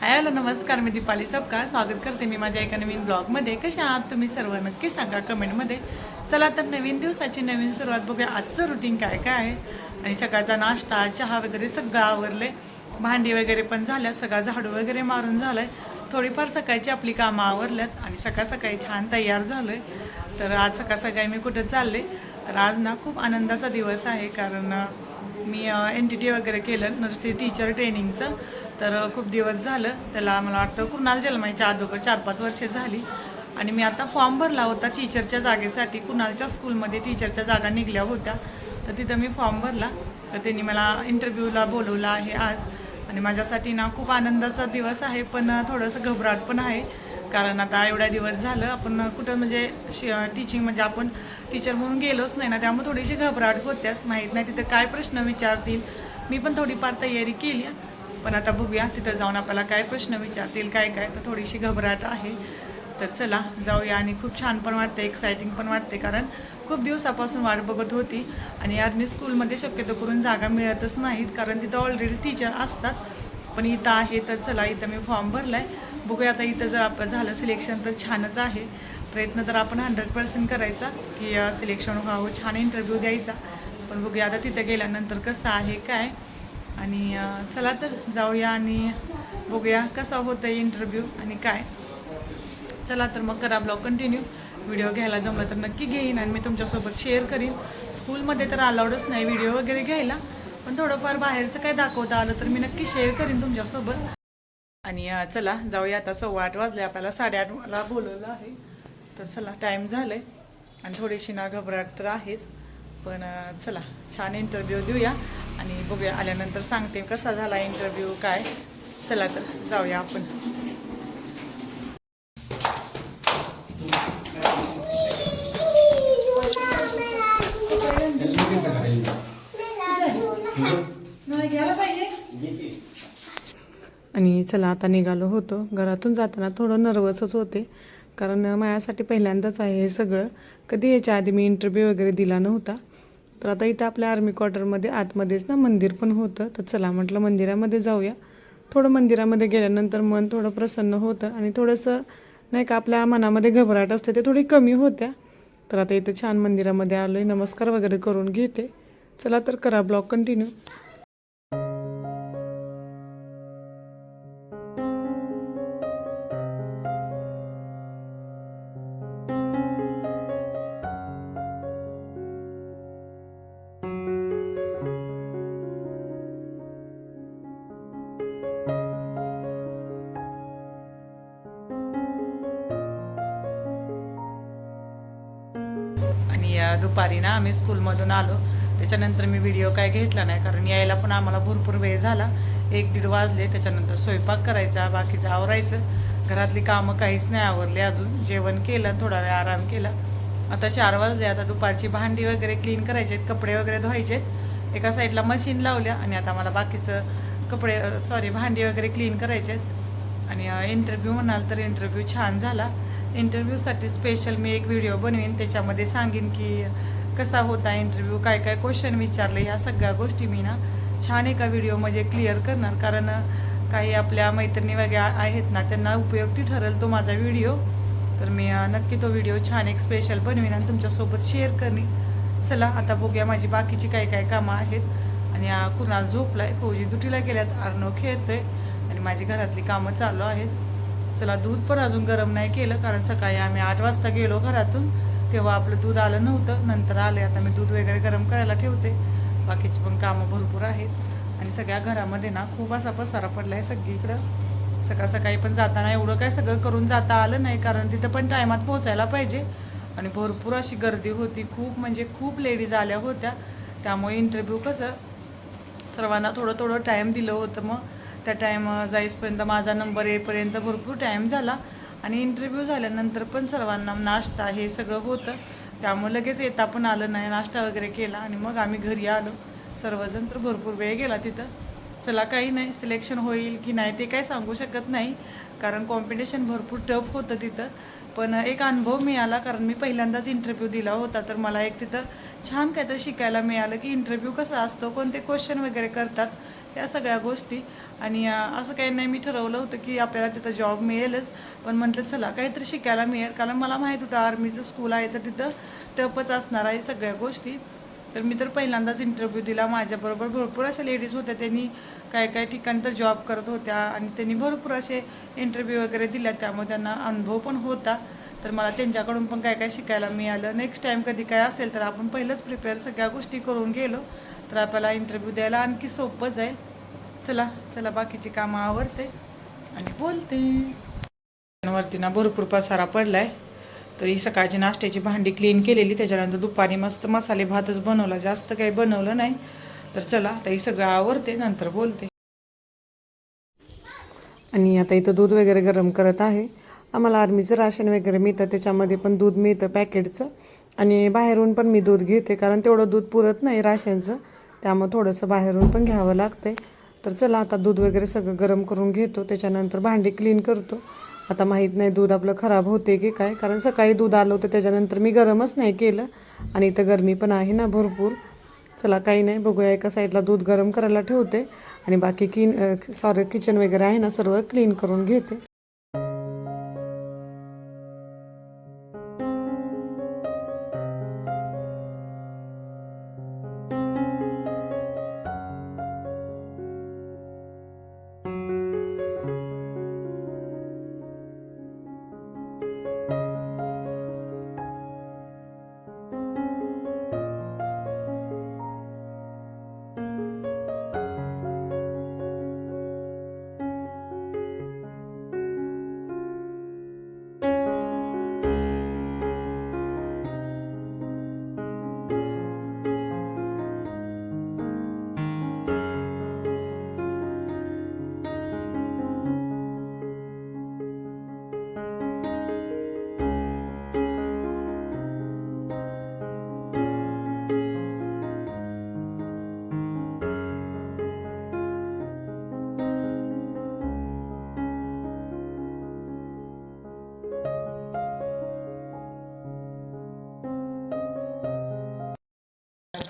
Hi hello नमस्कार मी दीपाली सबका. स्वागत करते मी माझ्या एका नवीन ब्लॉगमध्ये. कशा आहात तुम्ही सर्व? नक्की सांगा कमेंटमध्ये. चला तर नवीन दिवसाची नवीन सुरुवात बघूया. आजचं रुटीन काय काय आहे? आणि सकाळचा नाश्ता चहा वगैरे सगळं आवरले भांडी वगैरे पण झाल्यात सगळा झाडू वगैरे मारून झालाय. थोडीफार सकाळची आपली कामं आवरल्यात आणि सकाळ सकाळी छान तयार झालं आहे तर आज सकाळ सकाळी मी कुठं चालले? तर आज ना खूप आनंदाचा दिवस आहे कारण मी एन टी टी वगैरे केलं नर्सिंग टीचर ट्रेनिंगचं. तर खूप दिवस झालं. त्याला मला वाटतं कुणाल जन्माच्या अगोदर चार पाच वर्षे झाली. आणि मी आता फॉर्म भरला होता टीचरच्या जागेसाठी. कुणालच्या स्कूलमध्ये टीचरच्या जागा निघल्या होत्या. तर तिथं मी फॉर्म भरला. तर त्यांनी मला इंटरव्ह्यूला बोलवलं आहे आज. आणि माझ्यासाठी ना खूप आनंदाचा दिवस आहे पण थोडंसं घबराट पण आहे. कारण आता एवढ्या दिवस झालं आपण कुठं म्हणजे टीचिंग म्हणजे आपण टीचर म्हणून गेलोच नाही ना त्यामुळे थोडीशी घबराट होत्याच. माहीत नाही तिथं काय प्रश्न विचारतील. मी पण थोडीफार तयारी केली. आहे. पण आता बघूया तिथं जाऊन आपल्याला काय प्रश्न विचारतील काय काय तर थोडीशी घबराट आहे. तर चला जाऊया आणि खूप छान पण वाटते एक्सायटिंग पण वाटते कारण खूप दिवसापासून वाट बघत होती आणि आज मी स्कूलमध्ये शक्यतो करून जागा मिळतच नाहीत कारण तिथं ऑलरेडी टीचर असतात. पण इथं आहे तर चला इथं मी फॉर्म भरला आहे बघूया आता इथं जर आपलं झालं सिलेक्शन तर छानच आहे. प्रयत्न तर आपण हंड्रेड पर्सेंट करायचा की सिलेक्शन व्हावं छान इंटरव्ह्यू द्यायचा. पण बघूया आता तिथं गेल्यानंतर कसं आहे काय? आणि चला तर जाऊया आणि बघूया कसा होतं इंटरव्ह्यू आणि काय. चला तर मग करा ब्लॉग कंटिन्यू व्हिडिओ घ्यायला जमलं तर नक्की घेईन आणि मी तुमच्यासोबत शेअर करीन. स्कूलमध्ये तर अलाउडच नाही व्हिडिओ वगैरे घ्यायला पण थोडंफार बाहेरचं काय दाखवता आलं तर मी नक्की शेअर करीन तुमच्यासोबत. आणि चला जाऊया आता सव्वा आठ वाजले आपल्याला साडेआठला बोलवलं आहे. तर चला टाईम झालं आहे आणि थोडीशी ना घबराट तर आहेच. पण चला छान इंटरव्ह्यू देऊया आणि बघूया आल्यानंतर सांगते कसा झाला इंटरव्ह्यू काय. चला तर जाऊया आपण. आणि चला आता निघालो होतो. घरातून जाताना थोडं नर्वसच होते. कारण माझ्यासाठी पहिल्यांदाच आहे हे सगळं. कधी याच्या आधी मी इंटरव्ह्यू वगैरे दिला नव्हता. तर आता इथं आपल्या आर्मी क्वार्टरमध्ये आतमध्येच ना मंदिर पण होतं. तर चला म्हटलं मंदिरामध्ये जाऊया. थोडं मंदिरामध्ये गेल्यानंतर मन थोडं प्रसन्न होतं आणि थोडंसं नाही का आपल्या मनामध्ये घबराट असते ते थोडी कमी होत्या. तर आता इथं छान मंदिरामध्ये आलो आहे नमस्कार वगैरे करून घेते. चला तर करा ब्लॉग कंटिन्यू. दुपारी ना आम्ही स्कूलमधून आलो. त्याच्यानंतर मी व्हिडिओ काय घेतला नाही कारण यायला पण आम्हाला भरपूर वेळ झाला. एक दीड वाजले त्याच्यानंतर स्वयंपाक करायचा बाकीचं आवरायचं. घरातली कामं काहीच नाही आवरली अजून. जेवण केलं थोडा वेळ आराम केला. आता चार वाजले आता दुपारची भांडी वगैरे क्लीन करायचे कपडे वगैरे धुवायचे एका साईडला मशीन लावल्या आणि आता मला बाकीचं कपडे सॉरी भांडी वगैरे क्लीन करायचे आणि इंटरव्ह्यू म्हणाल तर इंटरव्ह्यू छान झाला. इंटरव्ह्यूसाठी स्पेशल मी एक व्हिडिओ बनवेन त्याच्यामध्ये सांगेन की कसा होता इंटरव्ह्यू काय काय क्वेश्चन विचारले ह्या सगळ्या गोष्टी मी ना छान एका व्हिडिओमध्ये क्लिअर करणार. कारण काही आपल्या मैत्रिणी वगैरे आहेत ना त्यांना उपयुक्ती ठरेल तो माझा व्हिडिओ तर मी नक्की तो व्हिडिओ छान एक स्पेशल बनवेन आणि तुमच्यासोबत शेअर करणे चला आता बघूया माझी बाकीची काय काय कामं आहेत. आणि अ, कुणाल झोपलाय फौजी दुटीला गेल्यात अर्णव खेळतोय. आणि माझी घरातली कामं चालू आहेत. चला दूध पण अजून गरम नाही केलं कारण सकाळी आम्ही आठ वाजता गेलो घरातून. तेव्हा आपलं दूध आलं नव्हतं नंतर आले आता मी दूध वगैरे गरम करायला ठेवते. बाकीची पण कामं भरपूर आहेत. आणि सगळ्या घरामध्ये ना खूप असा पसारा पडला आहे सगळीकडं. सकाळ सकाळी पण जाताना एवढं काय सगळं करून जाता आलं नाही कारण तिथं पण टायमात पोहोचायला पाहिजे. आणि भरपूर अशी गर्दी होती. खूप म्हणजे खूप लेडीज आल्या होत्या. त्यामुळे इंटरव्ह्यू कसं सर्वांना थोडं थोडं टाईम दिलं होतं मग. त्या टाईम जाईसपर्यंत माझा नंबर येईपर्यंत भरपूर टाईम झाला. आणि इंटरव्ह्यू झाल्यानंतर पण सर्वांना नाश्ता हे सगळं होतं. त्यामुळे लगेच येता पण आलं नाही. नाश्ता वगैरे केला आणि मग आम्ही घरी आलो. सर्वजण तर भरपूर वेळ गेला तिथं. चला काही नाही. सिलेक्शन होईल की नाही ते काही सांगू शकत नाही. कारण कॉम्पिटिशन भरपूर टफ होतं तिथं. पण एक अनुभव मिळाला. कारण मी पहिल्यांदाच इंटरव्ह्यू दिला होता. तर मला एक तिथं छान काहीतरी शिकायला मिळालं की इंटरव्ह्यू कसा असतो कोणते क्वेश्चन वगैरे करतात. या सगळ्या गोष्टी. आणि असं काही नाही मी ठरवलं होतं की आपल्याला तिथं जॉब मिळेलच. पण म्हटलं चला काहीतरी शिकायला मिळेल. कारण मला माहीत होतं आर्मीचं स्कूल आहे तर तिथं टपच असणार आहे सगळ्या गोष्टी. तर मी तर पहिल्यांदाच इंटरव्ह्यू दिला माझ्याबरोबर. भरपूर अशा लेडीज होत्या त्यांनी काय काय ठिकाणी तर जॉब करत होत्या. आणि त्यांनी भरपूर असे इंटरव्ह्यू वगैरे दिल्या त्यामुळे त्यांना अनुभव पण होता. तर मला त्यांच्याकडून पण काय काय शिकायला मिळालं. नेक्स्ट टाईम कधी काय असेल तर आपण पहिलंच प्रिपेअर सगळ्या गोष्टी करून गेलो. तर आपल्याला इंटरव्ह्यू द्यायला आणखी सोपं जाईल. चला चला बाकीची कामं आवडते आणि बोलते. वरती ना भरपूर पसारा पडलाय. तर ही सकाळची नाश्त्याची भांडी क्लीन केलेली. त्याच्यानंतर दुपारी मस्त मसाले भातच बनवला. जास्त काही बनवलं नाही. तर चला आता ही सगळं आवडते नंतर बोलते. आणि आता इथं दूध वगैरे गरम करत आहे. आम्हाला आर्मीचं राशन वगैरे मिळतं. त्याच्यामध्ये पण दूध मिळतं पॅकेटचं. आणि बाहेरून पण मी दूध घेते कारण तेवढं दूध पुरत नाही राशनचं. त्यामुळे थोडंसं बाहेरून पण घ्यावं लागतंय. तर चला आता दूध वगैरे सगळं गरम करून घेतो. त्याच्यानंतर भांडी क्लीन करतो. आता माहीत नाही दूध आपलं खराब होते की काय. कारण सकाळी दूध आलं होतं त्याच्यानंतर मी गरमच नाही केलं. आणि इथं गरमी पण आहे ना भरपूर. चला काही नाही. बघूया एका साईडला दूध गरम करायला ठेवते. आणि बाकी किन सारं किचन वगैरे आहे ना सर्व क्लीन करून घेते.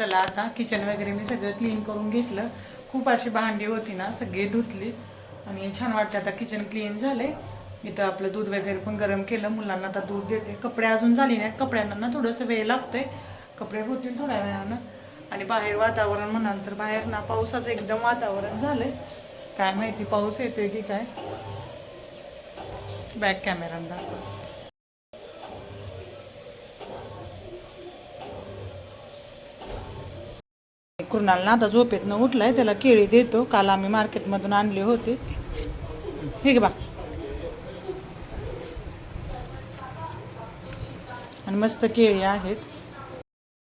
चला आता किचन वगैरे मी सगळं क्लीन करून घेतलं. खूप अशी भांडी होती ना सगळी धुतली. आणि छान वाटतं आता किचन क्लीन झाले इथं आपलं दूध वगैरे पण गरम केलं. मुलांना आता दूध देते. कपडे अजून झाले नाहीत. कपड्यांना ना थोडंसं वेळ लागतोय. कपडे होतील थोड्या वेळानं. आणि बाहेर वातावरण म्हणाल तर बाहेर ना पावसाचं एकदम वातावरण झालंय. काय माहिती पाऊस येतोय की काय? बॅक कॅमेरा दाखवतो कृणाल ना आता झोपेतनं उठलाय त्याला केळी देतो. काल आम्ही मार्केटमधून आणले होते. हे बा. आणि मस्त केळी आहेत.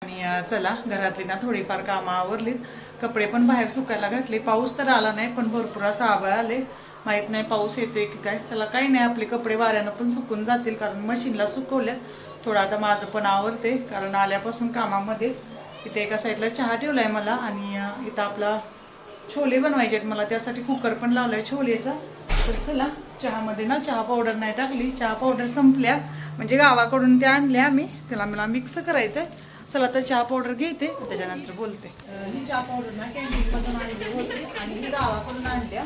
आणि चला घरातली ना थोडीफार कामं आवरलीत. कपडे पण बाहेर सुकायला घातले. पाऊस तर आला नाही पण भरपूर असं आबळ आले. माहीत नाही पाऊस येतोय की काय. चला काही नाही आपले कपडे वाऱ्यानं पण सुकून जातील कारण मशीनला सुकवल्या थोडं आता माझं पण आवरते कारण आल्यापासून कामामध्येच. इथे एका साईडला चहा ठेवलाय मला आणि इथं आपला छोले बनवायचे आहेत. मला त्यासाठी कुकर पण लावलाय छोलेचा. तर चला चहामध्ये ना चहा पावडर नाही टाकली. चहा पावडर संपल्या. म्हणजे गावाकडून त्या आणल्या आम्ही. त्याला मला मिक्स करायचं आहे चला तर चहा पावडर घेते. त्याच्यानंतर बोलते. ही चहा पावडर ना कॅन्टीनमधून आणली होती आणि ही गावाकडून आणल्या.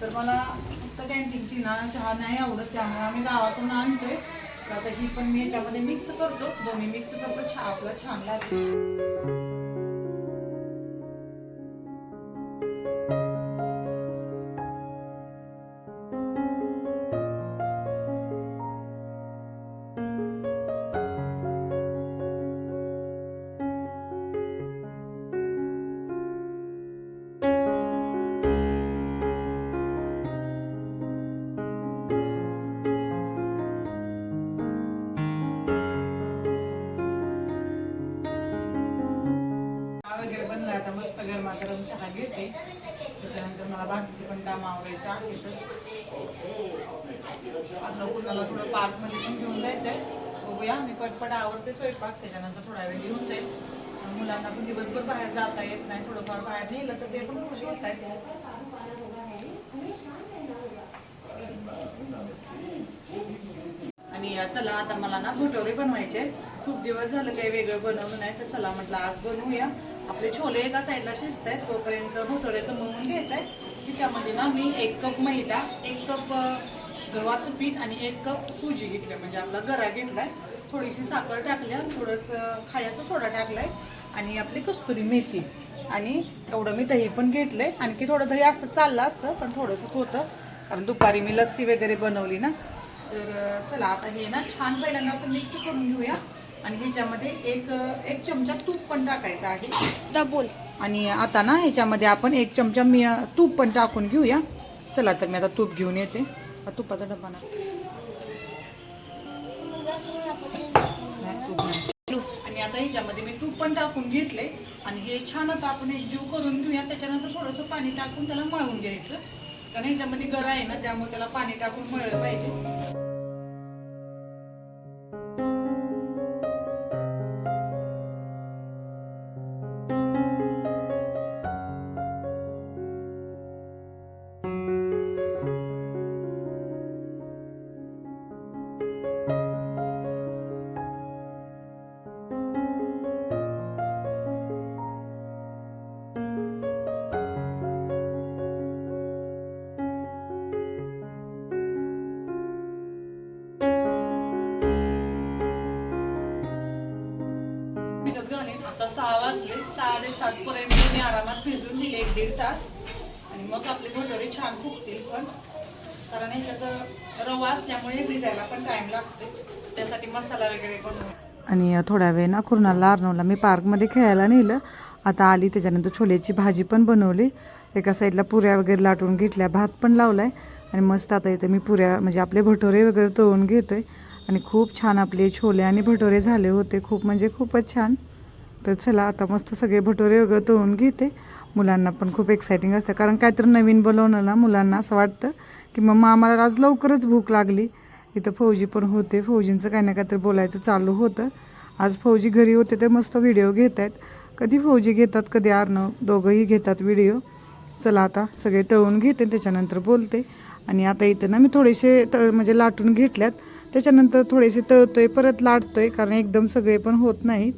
तर मला फक्त कॅन्टीनची ना चहा नाही आवडत त्यामुळे आम्ही गावाकडून आणतोय. तर आता ही पण मी याच्यामध्ये मिक्स करतो. दोन्ही मिक्स करतो. छा आपला छान लागतो तर मला बाकीचे पण कामं आवडायचे तर आता कुणाला थोडं पार्कमध्ये पण घेऊन जायचं आहे बघूया मी पटपट आवडते स्वयंपाक त्याच्यानंतर थोडा वेळ घेऊन जाईल. मुलांना पण दिवसभर बाहेर जाता येत नाही थोडंफार बाहेर नेलं तर ते पण खुश होत आहेत. आणि चला आता मला ना भटोरे बनवायचे खूप दिवस झालं काही वेगळं बनवलं नाही तर चला म्हटलं आज बनवूया. आपले छोले एका साईडला शिजत आहेत तोपर्यंत भटोऱ्याचं मळून घ्यायचं आहे ना मी एक कप मैदा एक कप गव्हाचं पीठ आणि एक कप सुजी घेतलं म्हणजे आपला गरा घेतलाय. थोडीशी साखर टाकल्या थोडंसं खायाचा सोडा टाकलाय आणि आपली कस्तुरी मेथी. आणि एवढं मी दही पण घेतलंय. आणखी थोडं दही असतं चाललं असतं पण थोडंसंच होतं. कारण दुपारी मी लस्सी वगैरे बनवली ना. तर चला आता हे ना छान पहिल्यांदा असं मिक्स करून घेऊया. आणि ह्याच्यामध्ये एक एक चमचा तूप पण टाकायचं आहे. आता बोल आणि आता ना ह्याच्यामध्ये आपण एक चमचा मी तूप पण टाकून घेऊया. चला तर मी आता तूप घेऊन येते. हा तुपाचा डब्बा ना. आणि आता ह्याच्यामध्ये मी तूप पण टाकून घेतले आणि हे छान आता आपण एक जीव करून घेऊया. त्याच्यानंतर थोडंसं पाणी टाकून त्याला मळून घ्यायचं. कारण ह्याच्यामध्ये गरा आहे ना त्यामुळे त्याला पाणी टाकून मळलं पाहिजे. सातपर्यंत मी आरामात भिजून दिले एक दीड तास. आणि मग आपले भटोरे छान फुगतील पण. कारण ह्याच्यात रवा असल्यामुळे भिजायला पण टाइम लागते त्यासाठी मसाला वगैरे पण आणि थोड्या वेळ ना कुर्नाला अर्नवला मी पार्कमध्ये खेळायला नेलं. आता आली त्याच्यानंतर छोल्याची भाजी पण बनवली. एका साईडला पुऱ्या वगैरे लाटून घेतल्या भात पण लावला आहे आणि मस्त आता इथे मी पुऱ्या म्हणजे आपले भटोरे वगैरे तळून घेतो आहे आणि खूप छान आपले छोले आणि भटोरे झाले होते. खूप म्हणजे खूपच छान. तर चला आता मस्त सगळे भटोरे वगैरे तळून घेते. मुलांना पण खूप एक्सायटिंग असतं. कारण काहीतरी नवीन बनवलं ना मुलांना असं वाटतं की मग आम्हाला आज लवकरच भूक लागली. इथं फौजी पण होते. फौजींचं काही ना काहीतरी बोलायचं चालू होतं. आज फौजी घरी होते ते मस्त व्हिडिओ घेत आहेत कधी फौजी घेतात कधी आर्नव दोघंही घेतात व्हिडिओ चला आता सगळे तळून घेते त्याच्यानंतर बोलते. आणि आता इथं ना मी थोडेसे तळ म्हणजे लाटून घेतल्यात. त्याच्यानंतर थोडेसे तळतोय परत लाटतोय. कारण एकदम सगळे पण होत नाहीत.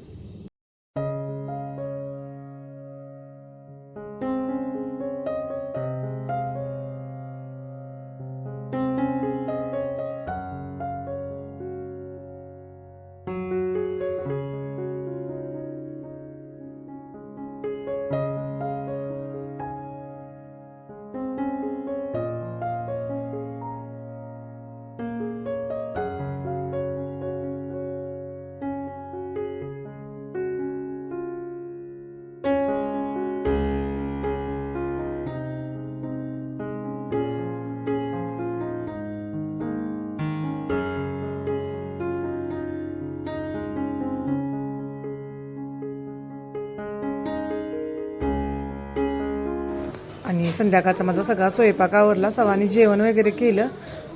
आणि संध्याकाळचा माझा सगळा स्वयंपाक आवरला. सवानी जेवण वगैरे केलं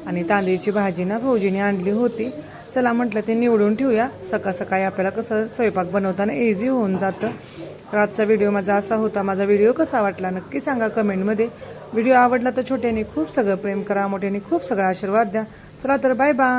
आणि तांदळीची भाजी ना फौजीने आणली होती. चला म्हटलं ते निवडून ठेवूया. सकाळ सकाळी आपल्याला कसं स्वयंपाक बनवताना इझी होऊन जातं. रातचा व्हिडिओ माझा असा होता. माझा व्हिडिओ कसा वाटला नक्की सांगा कमेंटमध्ये. व्हिडिओ आवडला तर छोट्याने खूप सगळं प्रेम करा मोठ्याने खूप सगळा आशीर्वाद द्या. चला तर बाय बाय